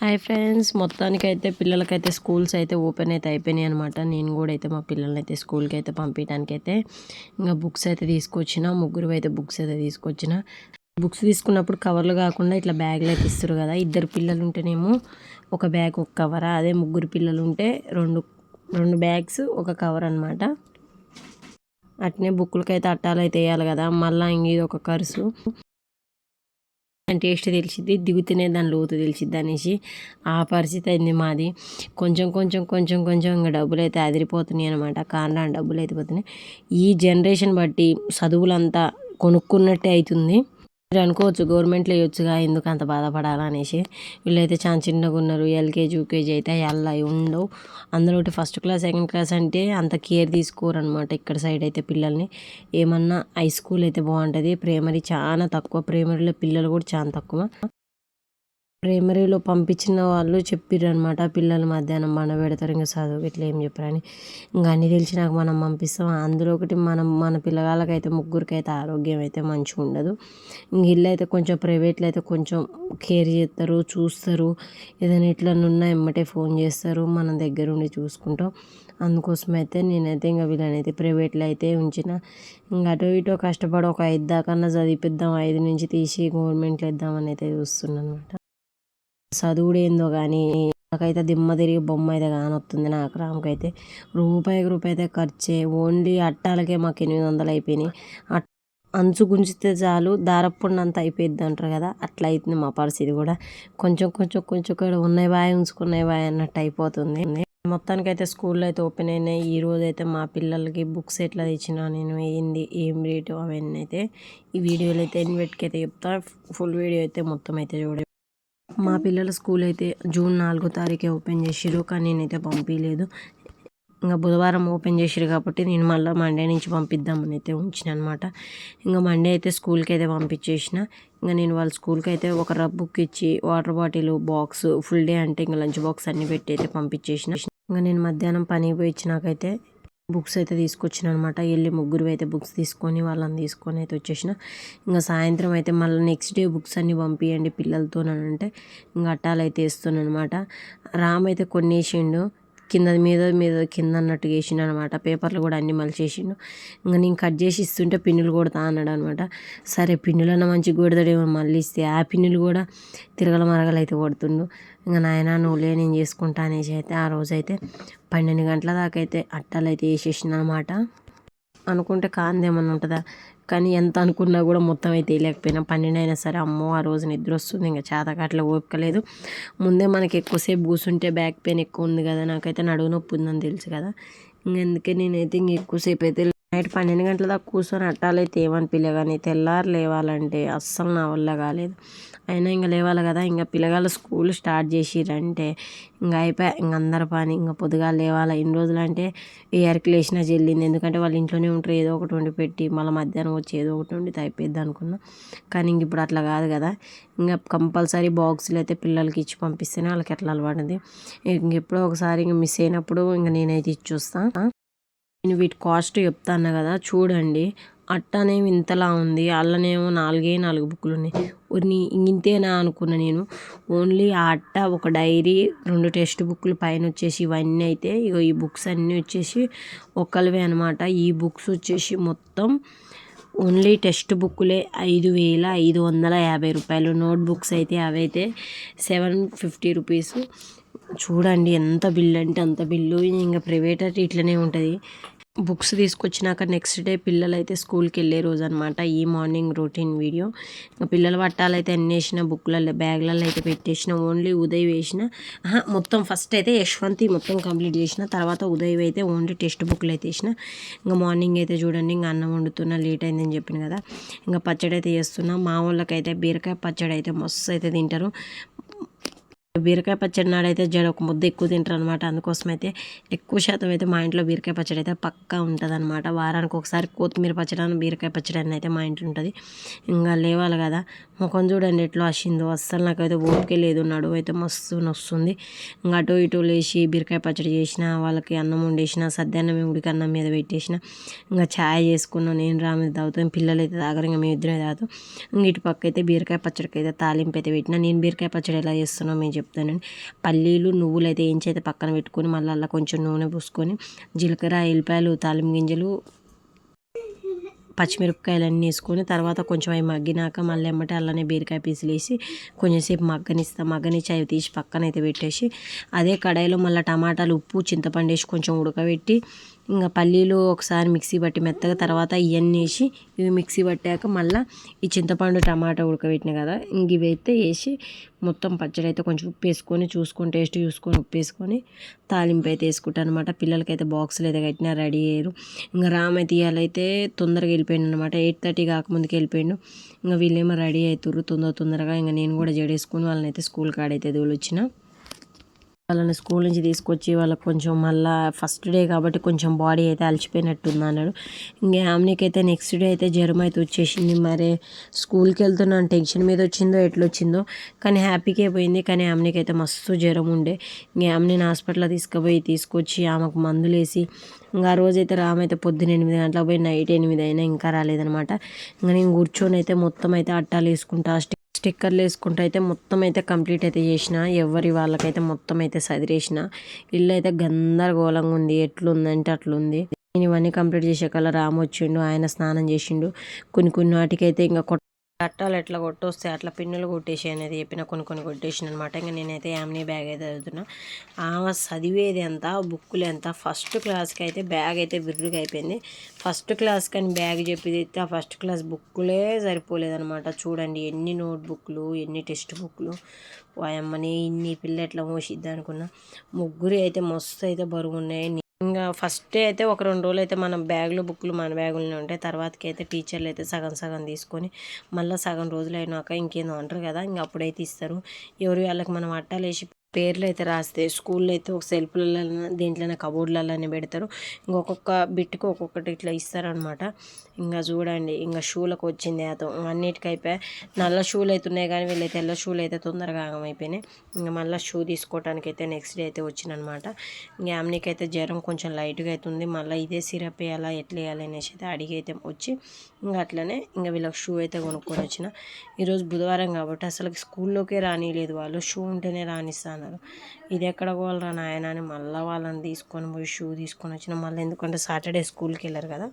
Hi friends మొత్తానికైతే పిల్లలకైతే schools అయితే ఓపెన్ అయితే అయిపోయినాయి అనమాట నేను కూడా అయితే మా పిల్లల్ని అయితే స్కూల్కి అయితే పంపించడానికి అయితే ఇంకా బుక్స్ అయితే తీసుకొచ్చిన. ముగ్గురు అయితే బుక్స్ అయితే తీసుకొచ్చిన. బుక్స్ తీసుకున్నప్పుడు కవర్లు కాకుండా ఇట్లా బ్యాగ్లు అయితే ఇస్తారు కదా. ఇద్దరు పిల్లలు ఉంటేనేమో ఒక బ్యాగ్ ఒక కవర్. అదే ముగ్గురు పిల్లలు ఉంటే రెండు రెండు బ్యాగ్స్ ఒక కవర్ అనమాట అట్నే బుక్కులకి అయితే అట్టాలు అయితే వేయాలి కదా. మళ్ళీ ఇంక ఇది ఒక కరుసు. టేస్ట్ తెలిసిద్ది దిగుతూనే దాని లోతు తెలిసిద్ది అనేసి ఆ పరిస్థితి అయింది మాది. కొంచెం కొంచెం కొంచెం కొంచెం ఇంకా డబ్బులు అయితే అదిరిపోతున్నాయి అనమాట కారణం డబ్బులు అయితే పోతున్నాయి. ఈ జనరేషన్ బట్టి చదువులంతా కొనుక్కున్నట్టే అవుతుంది మీరు అనుకోవచ్చు గవర్నమెంట్లో వేయొచ్చుగా ఎందుకు అంత బాధపడాలనేసి వీళ్ళైతే చాలా చిన్నగా ఉన్నారు ఎల్కేజీ యూకేజీ అయితే అలా ఉండవు. అందులో ఫస్ట్ క్లాస్ సెకండ్ క్లాస్ అంటే అంత కేర్ తీసుకోరు అనమాట ఇక్కడ సైడ్ అయితే పిల్లల్ని. ఏమన్నా హై స్కూల్ అయితే బాగుంటుంది ప్రైమరీ చాలా తక్కువ ప్రైమరీలో పిల్లలు కూడా చాలా తక్కువ. ప్రైమరీలో పంపించిన వాళ్ళు చెప్పిర్రనమాట పిల్లలు మధ్యాహ్నం మన పెడతారు ఇంకా చదువు ఇట్లా ఏం చెప్పారని. ఇంకా అన్నీ తెలిసి నాకు మనం పంపిస్తాం. అందులో ఒకటి మనం మన పిల్లగాళ్ళకైతే ముగ్గురికైతే ఆరోగ్యం అయితే మంచిగా ఉండదు. ఇంక ఇల్లు అయితే కొంచెం ప్రైవేట్లో అయితే కొంచెం కేర్ చేస్తారు చూస్తారు. ఏదైనా ఇట్లా ఉన్నా ఎమ్మటే ఫోన్ చేస్తారు. మనం దగ్గర ఉండి చూసుకుంటాం. అందుకోసం అయితే నేనైతే ఇంకా వీళ్ళనైతే ప్రైవేట్లో అయితే ఉంచిన. ఇంకా అటు ఇటు కష్టపడి ఒక ఐదు దాకా చదివిపిద్దాం ఐదు నుంచి తీసి గవర్నమెంట్లో ఇద్దామని అయితే చూస్తున్నాను అనమాట చదువుడేందో కానీ నాకైతే దిమ్మ తిరిగి బొమ్మ అయితే కానొస్తుంది నాకు రామకైతే రూపాయికి రూపాయి అయితే ఖర్చే. ఓన్లీ అట్టాలకే మాకు ఎనిమిది వందలు అయిపోయినాయి. అంచు గుంజితే చాలు దారపుండంత అయిపోయింది అంటారు కదా అట్లా అవుతుంది మా పరిస్థితి కూడా. కొంచెం కొంచెం కొంచెం ఇక్కడ ఉన్నాయి బాయ్ ఉంచుకున్నాయి బాయ్ అన్నట్టు అయిపోతుంది. మొత్తానికి అయితే స్కూల్లో అయితే ఓపెన్ అయినాయి. ఈ రోజు అయితే మా పిల్లలకి బుక్స్ ఎట్లా తెచ్చినా నేను ఏంది ఏం రేటు అవన్నీ అయితే ఈ వీడియోలు అయితే ఎన్ని పెట్టుకైతే చెప్తా ఫుల్ వీడియో అయితే మొత్తం అయితే చూడ మా పిల్లల స్కూల్ అయితే జూన్ నాలుగో తారీఖే ఓపెన్ చేసిరు కానీ నేనైతే పంపించలేదు ఇంకా బుధవారం ఓపెన్ చేసిరు కాబట్టి నేను మళ్ళీ మండే నుంచి పంపిద్దామని అయితే ఉంచిన అనమాట ఇంకా మండే అయితే స్కూల్కి అయితే పంపించేసిన. ఇంకా నేను వాళ్ళ స్కూల్కి అయితే ఒక రబ్ బుక్ ఇచ్చి water bottle box full day అంటే ఇంకా లంచ్ బాక్స్ అన్ని పెట్టి అయితే పంపించేసిన. ఇంకా నేను మధ్యాహ్నం పని పోయి ఇచ్చినాకైతే బుక్స్ అయితే తీసుకొచ్చిన అనమాట వెళ్ళి ముగ్గురు అయితే బుక్స్ తీసుకొని వాళ్ళని తీసుకొని అయితే వచ్చేసిన. ఇంకా సాయంత్రం అయితే మళ్ళీ నెక్స్ట్ డే బుక్స్ అన్నీ పంపించండి పిల్లలతో అంటే ఇంకా అట్టాలు అయితే వేస్తున్నాను అనమాట రామ్ అయితే కొన్నేసిండు. కింద మీద మీద కింద అన్నట్టు వేసిండు అనమాట పేపర్లు కూడా అన్ని మలిచేసిండు. ఇంకా నేను కట్ చేసి ఇస్తుంటే పిన్నులు కొడతా అన్నాడు అనమాట సరే పిన్నులన్న మంచిగా కొడతాడేమో మళ్ళీ ఇస్తే ఆ పిన్నులు కూడా తిరగల మరగలు అయితే కొడుతుండు. ఇంకా నాయన నువ్వులే నేను చేసుకుంటా అనేసి అయితే ఆ రోజైతే పన్నెండు గంటల దాకా అయితే అట్టాలు అయితే వేసేసింది అనమాట అనుకుంటే కాందేమన్నా ఉంటుందా? కానీ ఎంత అనుకున్నా కూడా మొత్తం అయితే వేయలేకపోయినా పన్నెండు అయినా సరే అమ్మో ఆ రోజు నిద్ర వస్తుంది. ఇంకా చేతక అట్లా ఓపికలేదు ముందే మనకి ఎక్కువసేపు కూర్చుంటే బ్యాక్ పెయిన్ ఎక్కువ ఉంది కదా. నాకైతే నడువు నొప్పి ఉందని తెలుసు కదా. ఇంకెందుకే నేనైతే ఇంక ఎక్కువసేపు అయితే నైట్ పన్నెండు గంటల దాకా కూర్చొని అట్టాలైతే ఏమనిపించలే కానీ తెల్లారు లేవాలంటే అస్సలు నా వల్ల కాలేదు. అయినా ఇంకా లేవాలి కదా ఇంకా పిల్లగాళ్ళు స్కూల్ స్టార్ట్ చేసిరంటే ఇంకా అయిపోయా ఇంక అందరి పని ఇంకా పొద్దుగా లేవాలి ఇన్ని రోజులు అంటే ఏ లేచినా చెల్లింది. ఎందుకంటే వాళ్ళు ఇంట్లోనే ఉంటారు ఏదో ఒకటి వండి పెట్టి మళ్ళీ మధ్యాహ్నం వచ్చి ఏదో ఒకటి వండి అయిపోద్ది అనుకున్నా. కానీ ఇంక ఇప్పుడు అట్లా కాదు కదా ఇంకా కంపల్సరీ బాక్సులు అయితే పిల్లలకి ఇచ్చి పంపిస్తేనే వాళ్ళకి ఎట్లా అలవాటుంది ఇంక ఎప్పుడో ఒకసారి ఇంక మిస్ అయినప్పుడు ఇంక నేనైతే ఇచ్చి వస్తాను నేను వీటి కాస్ట్ చెప్తాను కదా చూడండి. అట్టనేమి ఇంతలా ఉంది. అల్లనేమో నాలుగే నాలుగు బుక్కులు ఉన్నాయి. ఇంతేనా అనుకున్నా నేను. ఓన్లీ ఆ అట్ట ఒక డైరీ రెండు టెక్స్ట్ బుక్లు పైన వచ్చేసి ఇవన్నీ అయితే ఇగో ఈ బుక్స్ అన్నీ వచ్చేసి ఒకరివే అనమాట ఈ బుక్స్ వచ్చేసి మొత్తం ఓన్లీ టెక్స్ట్ బుక్లే ఐదు వేల ఐదు వందల యాభై రూపాయలు. నోట్ బుక్స్ అయితే అవైతే సెవెన్ ఫిఫ్టీ రూపీస్. చూడండి ఎంత బిల్లు అంటే అంత బిల్లు. ఇంకా ప్రైవేట్ అంటే ఇట్లనే ఉంటుంది. బుక్స్ తీసుకొచ్చినాక నెక్స్ట్ డే పిల్లలు అయితే స్కూల్కి వెళ్ళే రోజు అనమాట ఈ మార్నింగ్ రొటీన్ వీడియో. ఇంకా పిల్లల పట్టాలు పట్టాలైతే అన్నేసిన బుక్లలో బ్యాగ్లలో అయితే పెట్టేసిన ఓన్లీ ఉదయ్ వేసిన మొత్తం ఫస్ట్ అయితే యశ్వంతి మొత్తం కంప్లీట్ చేసిన తర్వాత ఉదయ్ అయితే ఓన్లీ టెక్స్ట్ బుక్లు అయితే వేసిన. ఇంకా మార్నింగ్ అయితే చూడండి ఇంకా అన్నం వండుతున్నా లేట్ అయిందని చెప్పిన కదా. ఇంకా పచ్చడి అయితే చేస్తున్నా. మా వాళ్ళకైతే బీరకాయ పచ్చడి అయితే మస్తు అయితే తింటారు. బీరకాయ పచ్చడి నాడైతే జడ ఒక ముద్ద ఎక్కువ తింటారు అనమాట అందుకోసం అయితే ఎక్కువ శాతం అయితే మా ఇంట్లో బీరకాయ పచ్చడి అయితే పక్కా ఉంటుంది అనమాట వారానికి ఒకసారి కొత్తిమీర పచ్చడి అని బీరకాయ పచ్చడి అని అయితే మా ఇంట్లో ఉంటుంది. ఇంకా లేవాలి కదా. ముఖం చూడండి ఎట్లా వచ్చిందో అస్సలు నాకైతే ఓపికే లేదు. నడువు అయితే మస్తు నొస్తుంది. ఇంకా అటు ఇటు లేచి బీరకాయ పచ్చడి చేసిన వాళ్ళకి అన్నం వండేసిన సద్యాన్నం ఉడికి అన్నం మీద పెట్టేసిన ఇంకా ఛాయ్ చేసుకున్నాం నేను రామి తాగుతాం పిల్లలు అయితే తాగరు ఇంకా మేము ఇద్దరే తాగుతాం. ఇంక ఇటు పక్క అయితే బీరకాయ పచ్చడికి అయితే తాలింపు అయితే పెట్టిన. నేను బీరకాయ పచ్చడి ఎలా చేస్తున్నాం మేము చెప్తానండి పల్లీలు నువ్వులు అయితే ఏంచి అయితే పక్కన పెట్టుకొని మళ్ళీ అలా కొంచెం నూనె పూసుకొని జీలకర్ర ఎల్లిపాయలు తాలింపు గింజలు పచ్చిమిరపకాయలు అన్నీ వేసుకొని తర్వాత కొంచెం అవి మగ్గినాక మళ్ళీ ఎమ్మటే అలానే బీరకాయ పీసులు వేసి కొంచెంసేపు మగ్గనిస్తా. మగ్గనిచ్చి అవి తీసి పక్కన అయితే పెట్టేసి అదే కడాయిలో మళ్ళీ టమాటాలు ఉప్పు చింతపండు వేసి కొంచెం ఉడకబెట్టి ఇంకా పల్లీలు ఒకసారి మిక్సీ పట్టి మెత్తగా తర్వాత ఇవన్నీ వేసి ఇవి మిక్సీ పట్టాక మళ్ళీ ఈ చింతపండు టమాటా ఉడకబెట్టిన కదా ఇంక ఇవి అయితే వేసి మొత్తం పచ్చడి అయితే కొంచెం ఉప్పు వేసుకొని చూసుకొని టేస్ట్ చూసుకొని ఉప్పు వేసుకొని తాలింపు అయితే వేసుకుంటాను అనమాట పిల్లలకైతే బాక్సులు అయితే కట్టినా రెడీ అయ్యారు. ఇంకా రామ్ అయితే ఇవాళైతే తొందరగా వెళ్ళిపోయాడు అనమాట ఎయిట్ థర్టీ కాకముందుకు వెళ్ళిపోయాడు. ఇంకా వీళ్ళేమో రెడీ అవుతారు తొందర తొందరగా. ఇంకా నేను కూడా జడేసుకొని వాళ్ళని అయితే స్కూల్ కాడైతే వచ్చిన వాళ్ళని స్కూల్ నుంచి తీసుకొచ్చి వాళ్ళకి కొంచెం మళ్ళీ ఫస్ట్ డే కాబట్టి కొంచెం బాడీ అయితే అలసిపోయినట్టుంది అన్నాడు. ఇంకా ఆమెకి అయితే నెక్స్ట్ డే అయితే జ్వరం అయితే వచ్చేసింది. మరి స్కూల్కి వెళ్తున్నాను టెన్షన్ మీద వచ్చిందో ఎట్లొచ్చిందో కానీ హ్యాపీకే పోయింది. కానీ ఆమెకి అయితే మస్తు జ్వరం ఉండే. ఇంకా ఆమెని హాస్పిటల్లో తీసుకుపోయి తీసుకొచ్చి ఆమెకు మందులు వేసి ఇంకా ఆ రోజైతే రామైతే పొద్దున్న ఎనిమిది గంటలకు పోయి నైట్ ఎనిమిది అయినా ఇంకా రాలేదనమాట ఇంకా నేను కూర్చొని అయితే మొత్తం అయితే అట్టాలు వేసుకుంటా స్టిక్కర్లు వేసుకుంటూ అయితే మొత్తం అయితే కంప్లీట్ అయితే చేసిన. ఎవరి వాళ్ళకైతే మొత్తం అయితే సదిరేసిన. ఇల్లు అయితే గందరగోళంగా ఉంది. ఎట్లుందంటే అట్లుంది. నేను ఇవన్నీ కంప్లీట్ చేసే కల్లా రాము వచ్చిండు. ఆయన స్నానం చేసిండు. కొన్ని కొన్ని వాటికైతే ఇంకా కట్టాలు ఎట్లా కొట్టొస్తే అట్లా పిన్నులు కొట్టేసి అనేది చెప్పిన కొన్ని కొన్ని కొట్టేసిన అనమాట ఇంకా నేనైతే యామ్నీ బ్యాగ్ అయితే చదువుతున్నా ఆమె చదివేది ఎంత బుక్కులు ఎంత ఫస్ట్ క్లాస్కి అయితే బ్యాగ్ అయితే విర్రుగా అయిపోయింది. ఫస్ట్ క్లాస్ కానీ బ్యాగ్ చెప్పేది అయితే ఆ ఫస్ట్ క్లాస్ బుక్కులే సరిపోలేదనమాట చూడండి ఎన్ని నోట్ బుక్లు ఎన్ని టెక్స్ట్ బుక్లు వాయమ్మని ఇన్ని పిల్ల ఎట్లా మోసిద్ది అనుకున్నా. ముగ్గురు అయితే మస్తు అయితే బరువు ఉన్నాయి ఇంకా ఫస్ట్ అయితే ఒక రెండు రోజులు అయితే మన బ్యాగులు బుక్లు మన బ్యాగులనే ఉంటాయి. తర్వాతకి అయితే టీచర్లు అయితే సగం సగం తీసుకొని మళ్ళీ సగం రోజులు అయినాక ఇంకేందో అంటారు కదా ఇంక అప్పుడైతే ఇస్తారు ఎవరు వాళ్ళకి మనం అట్టాలేసి పేర్లు అయితే రాస్తే స్కూల్లో అయితే ఒక సెల్ఫ్లలో దీంట్లోనే కబోర్డ్లలోనే పెడతారు. ఇంకొక బిట్కి ఒక్కొక్కటి ఇట్లా ఇస్తారనమాట ఇంకా చూడండి ఇంకా షూలకు వచ్చింది అతో అన్నిటికైపోయి. నల్ల షూలు అయితే ఉన్నాయి కానీ వీళ్ళైతే తెల్ల షూలు అయితే తొందరగా ఆగమైపోయినాయి. ఇంకా మళ్ళీ షూ తీసుకోవడానికి అయితే నెక్స్ట్ డే అయితే వచ్చిందనమాట ఇంకా ఆమెకి అయితే జ్వరం కొంచెం లైట్గా అవుతుంది మళ్ళీ ఇదే సిరప్ వేయాలా ఎట్లా వేయాలి అనేసి అయితే అడిగి అయితే వచ్చి ఇంకా అట్లనే ఇంకా వీళ్ళకి షూ అయితే కొనుక్కొని వచ్చిన. ఈరోజు బుధవారం కాబట్టి అసలు స్కూల్లోకే రానిలేదు వాళ్ళు. షూ ఉంటేనే రానిస్తాను. అన్నారు. ఇది ఎక్కడ పోవాలరా నాయన అని మళ్ళీ వాళ్ళని తీసుకొని పోయి షూ తీసుకొని వచ్చిన మళ్ళీ ఎందుకంటే సాటర్డే స్కూల్కి వెళ్ళారు కదా.